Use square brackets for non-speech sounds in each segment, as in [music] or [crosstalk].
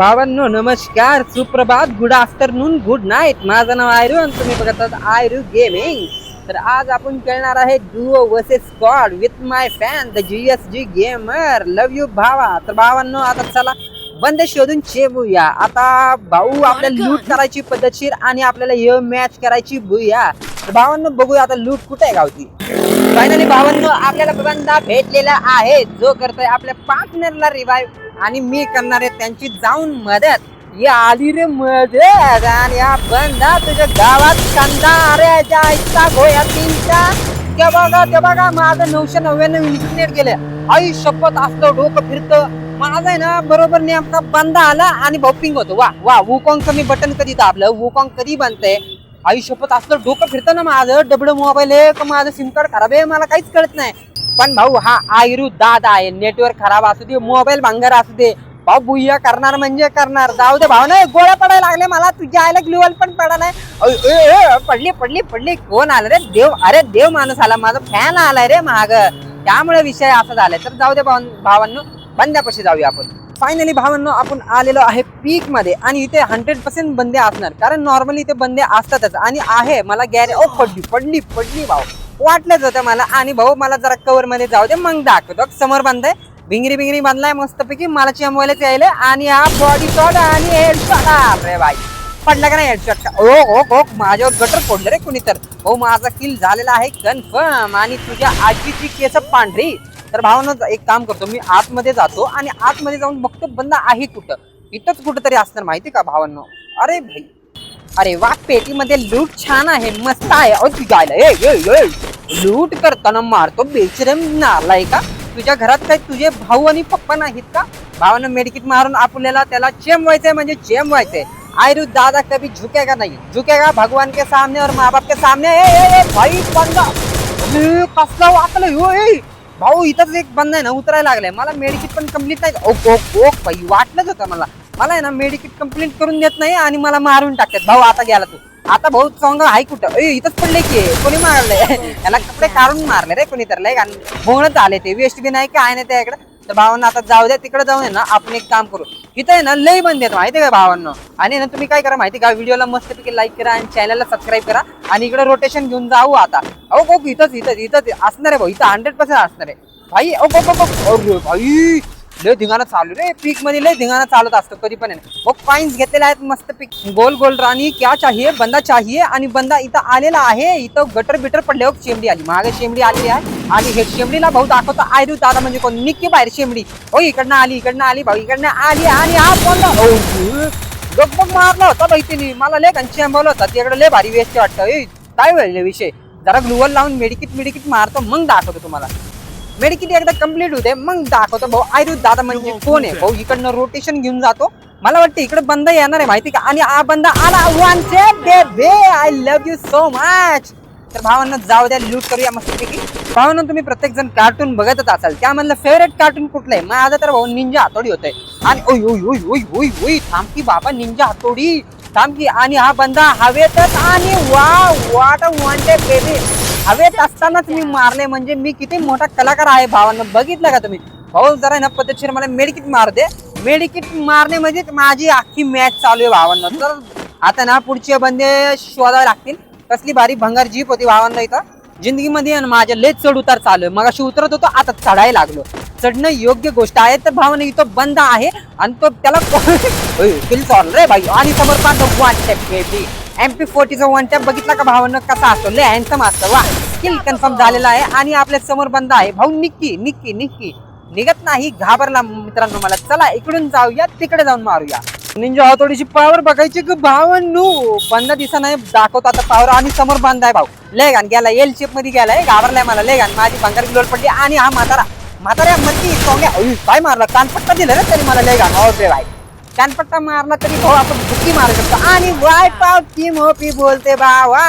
भावांनो नमस्कार. सुप्रभात. गुड आफ्टरनून गुड नाईट माझं नाव आयरू आणि तुम्ही बघत आहात आयरू गेमिंग तर आज आपण खेळणार आहे duo versus squad with my fan the G S G gamer love you भावा. तर भावांनो आता चला बंद शोधून चेबूया आता भाऊ आपल्याला लूट करायची पद्धतशीर आणि आपल्याला हे मॅच करायची बुया तर भावांनो बघूया आता लूट कुठे आहे गावती फायनली भावांनो आपल्याला बंदा भेटलेला आहे. जो करतोय आपल्या पार्टनरला रिवाईव्ह आणि मी करणार आहे त्यांची जाऊन मदत. या आली रे मदत आणि या बंदा तुझ्या गावात कांदा अरे जायचा गोया तीनचा. ते बघा ते बघा माझं नऊशे नव्याण्णव इंटरनेट गेले आई शपथ असतं डोकं फिरतं. माझं आहे ना बरोबर नेमका बंद आला आणि बॉपिंग होतो. वा वा वुकॉंग मी बटन कधी दाबलं? वुकॉंग कधी बनतंय? आई शपथ असलं डोकं फिरतं ना माझं. डबड मोबाईल आहे का माझं सिम कार्ड खराब आहे? मला काहीच कळत नाही. पण भाऊ हा आयरू दाद आहे. नेटवर्क खराब असू दे मोबाईल भांगर असू दे. भाऊ बुయ్या करणार म्हणजे करणार. जाऊ दे भाऊ नाही गोळ्या पडायला लागले मला. तुझ्या आयला ग्लुवल पण पडा नाही. पडली पडली पडली. कोण आलं रे? देव अरे देव माणूस आला. माझा फॅन आलाय रे महाग त्यामुळे विषय असा झालाय. तर जाऊ दे भाऊ भावांनो बंद्यापाशी जाऊया आपण. फायनली भावांनो आपण आलेलो आहे पीकमध्ये. आणि इथे हंड्रेड पर्सेंट बंदे असणार. कारण नॉर्मली इथे बंदे असतातच. आणि आहे मला गॅरे ओ पडली पडली पडली भाऊ. वाटलंच होतं मला. आणि भाऊ मला जरा कवर मध्ये जाऊ दे मग दाखवतो. समोर बंद आहे. भिंगरी बांधलाय मस्तपैकी. मला चमवायलाच यायलं. आणि हा बॉडी शॉट आणि हेड शॉट रे बाई. पडला का नाही हेडशॉट का ओ ओ ओ माझ्यावर गटर फोडलं रे कुणी तर हो माझा किल झालेला आहे. कन्फर्म आणि तुझ्या आजीची केस पांढरी. तर भावना एक काम करतो. मी आतमध्ये जातो आणि आतमध्ये जाऊन बघतो बंदा आहे कुठं? इथंच कुठंतरी असणार माहिती का भावांनो? अरे भाई. अरे वा पेटीमध्ये लूट छान आहे. मस्त आहे. लूट करताना मारतो बेचरम नालाय का? तुझ्या घरात काय तुझे भाऊ आणि पप्पा नाहीत का? भावानं मेडिकिट मारून आपल्याला त्याला चेम व्हायचंय म्हणजे चेम व्हायचंय आयरू दादा कभी झुकेगा झुके झुकेगा भगवान के सामने और माँ बाप के सामने ए, ए, ए, भाई बंदा. अरे, कसला वाचलं हो भाऊ इथंच एक बंद आहे ना उतरायला लागलाय. मला मेडिकिट पण कंप्लीट नाही. ओक ओक ओक भाई वाटलंच होतं मला. मला आहे ना मेडिकिट कंप्लीट करून देत नाही आणि मला मारून टाकतात. भाऊ आता गेला तू. आता भाऊ चांगला आहे कुठं? ए इथंच पडले की कोणी मारलंय? त्याला कपडे काढून मारले रे कोणी तर लय घाण. भोंगणच आले ते. वेस्ट बी नाही काय नाही त्या इकडे तर भावांना आता जाऊ द्या तिकडे जाऊन आहे ना आपण एक काम करू. इथं आहे ना लय बंद आहेत माहिती का भावांना? आणि ना तुम्ही काय करा माहिती का? व्हिडिओला मस्तपैकी लाईक करा आणि चॅनलला सबस्क्राईब करा. आणि इकडे रोटेशन घेऊन जाऊ आता. अहो बघ इथंच इथंच इथंच. असणार आहे भाऊ इथं हंड्रेड पर्सेंट असणार आहे. भाई अरे भाई. लय धिंगाणा चालू रे. पीकमध्ये लय धिंगाणा चालत असतो कधी पण आहे मग पाईन्स घेतलेले आहेत मस्त पीक. गोल गोल राणी क्या चाहिए बंदा चाहिए आणि बंदा इथं आलेला आहे. इथं गटर बिटर पडले हो शेमडी आली. मागे शेमडी आलेली आहे. आणि हे शेमडीला भाऊ दाखवतो आयरू दादा म्हणजे कोण? निक्की बाहेर शेमडी हो इकडनं आली इकडनं आली भाऊ इकडनं आली आणि हा बंदा. गप्पक मारला होता बाई तिने. मला लय घंची आंबवलं होता. तिकडे लय भारी वेस्ट वाटतं. काय वेळ विषय? जरा ग्लुवल लावून मेडिकिट मेडिकिट मारतो मग दाखवतो तुम्हाला. मेडिकिट एकदा कंप्लीट होते मग दाखवतो भाऊ. आयरू दादा म्हणजे कोण आहे भाऊ? इकडनं रोटेशन घेऊन जातो. मला वाटतं इकडे बंद येणार आहे माहिती का? आणि हा बंदा आला. One I love you so much तर भावांना जाऊ द्या लूट करूया मस्तपैकी. भावांना तुम्ही प्रत्येक जण कार्टून बघतच असाल. त्यामधलं फेवरेट कार्टून कुठलं आहे? माझं तर भाऊ निंजा हातोडी होतंय. आणि ओय ओय ओय ओय ओय ओय थांब की बाबा निंजा हातोडी थांब की. आणि हा बंदा हवेतच आणि वा वाट वॉन्टेड बेबी हवेत असतानाच मी मारले म्हणजे मी किती मोठा कलाकार आहे भावांना. बघितलं का तुम्ही? भाऊ जरा ना पद्धतशीर मला मेडिकिट मार दे मेडिकिट मारणे म्हणजे माझी अख्खी मॅच चालू आहे भावांना. तर आता ना पुढचे बंदे शोधावे लागतील. कसली भारी भंगार जीप होती भावांना इथं. जिंदगीमध्ये माझ्या लेच चढ उतार चालू आहे. मग अशी उतरत होतो आता चढायला लागलो. चढणं योग्य गोष्ट आहे तर भावाने इथं बंद आहे. आणि तो त्याला रे भाई [laughs] आणि समोर पाहतो वन बेबी एम पी फोर्टीचा वन टॅप बघितला का भावानं कसा असतो? लय हँडसम असतं वा. किल कन्फर्म झालेला आहे आणि आपल्यासमोर बंद आहे. भाऊ निक्की निक्की निक्की. निघत नाही घाबरला मित्रांनो मला. चला इकडून जाऊया तिकडे जाऊन मारूया. निंजा हो, थोडीशी पावर बघायची की भावांनो? बंद दिसा नाही दाखवतो आता पावर आणि समोर बंद आहे भाऊ. लय घाण गेला एल शेपमध्ये गेलाय घाबरलाय मला. लय घाण माझी भंगार लोड पडली आणि हा म्हातारा म्हाताऱ्या मध्ये सोंग्या काय मारला? कानपट्टा दिला रे तरी मला लय घाण. हो, ओके भाई कानपट्टा मारला तरी भाऊ आपण बुक्की मारू शकतो. आणि वाईप आउट टीम होपी बोलते बावा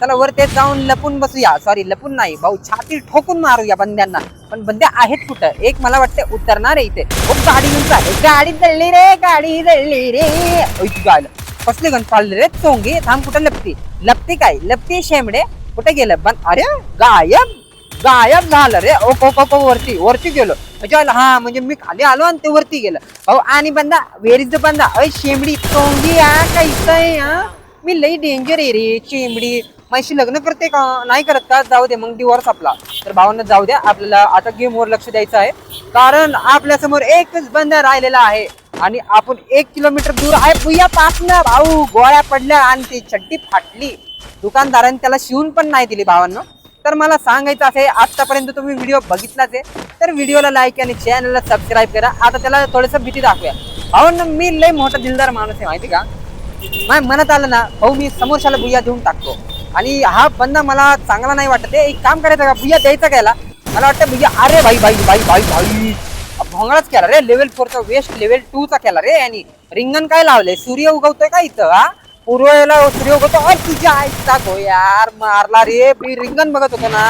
चला वर ते जाऊन लपून बसूया. सॉरी लपून नाही. भाऊ छाती ठोकून मारूया बंद्यांना. पण बंद्या आहेत कुठं? एक मला वाटते उतरणार आहे इथे. खूप गाडी घेऊन चाल गाडी जळली रे गाडी जळली रे. ओय, तू कसले गण पाळले रे चोंगी? थांब कुठं लपती? लपती काय? लपती शेमडे कुठे गेलं? बन अरे गायब! गायब झालं रे. ओ को को वरती वरती गेलो. म्हणजे हा म्हणजे मी खाली आलो आणि ते वरती गेलं. अहो आणि बंदा वेर इज द बंदा? अय शेंबडी तोंडी या काहीच आहे हा. मी लई डेंजर आहे रे शेंबडी. माझी लग्न करते का? नाही करत का? जाऊ दे मग डिवोर्स आपला. तर भावांना जाऊ द्या आपल्याला आता गेमवर लक्ष द्यायचं आहे. कारण आपल्यासमोर एकच बंदा राहिलेला आहे. आणि आपण एक किलोमीटर दूर आहे. भुया पासनं भाऊ गोळ्या पडल्या आणि ती चड्डी फाटली. दुकानदाराने त्याला शिवून पण नाही दिली भावांना. तर मला सांगायचं असे आतापर्यंत तुम्ही व्हिडिओ बघितलाच आहे तर व्हिडिओला लाईक आणि चॅनलला सबस्क्राईब करा. आता त्याला थोडंसं भीती दाखवूया. भाऊ ना मी लय मोठा दिलदार माणूस आहे माहिती का? माझ्या मनात आलं ना भाऊ मी समोरच्याला बुया देऊन टाकतो. आणि हा बंदा मला चांगला नाही वाटत आहे. एक काम करायचं का? बुया द्यायचा कायला मला वाटतं बुया अरे भाई भाई भाई भाई भाई. भोंगळाच केला रे लेवल फोरचा वेस्ट लेवल टू चा केला रे आणि रिंगण काय लावलंय? सूर्य उगवतोय का इथं हा? पूर्वेला सूर्य होतो अरे तुझ्या आईचा गो हो यार मारला रे मी रिंगण बघत होतो ना.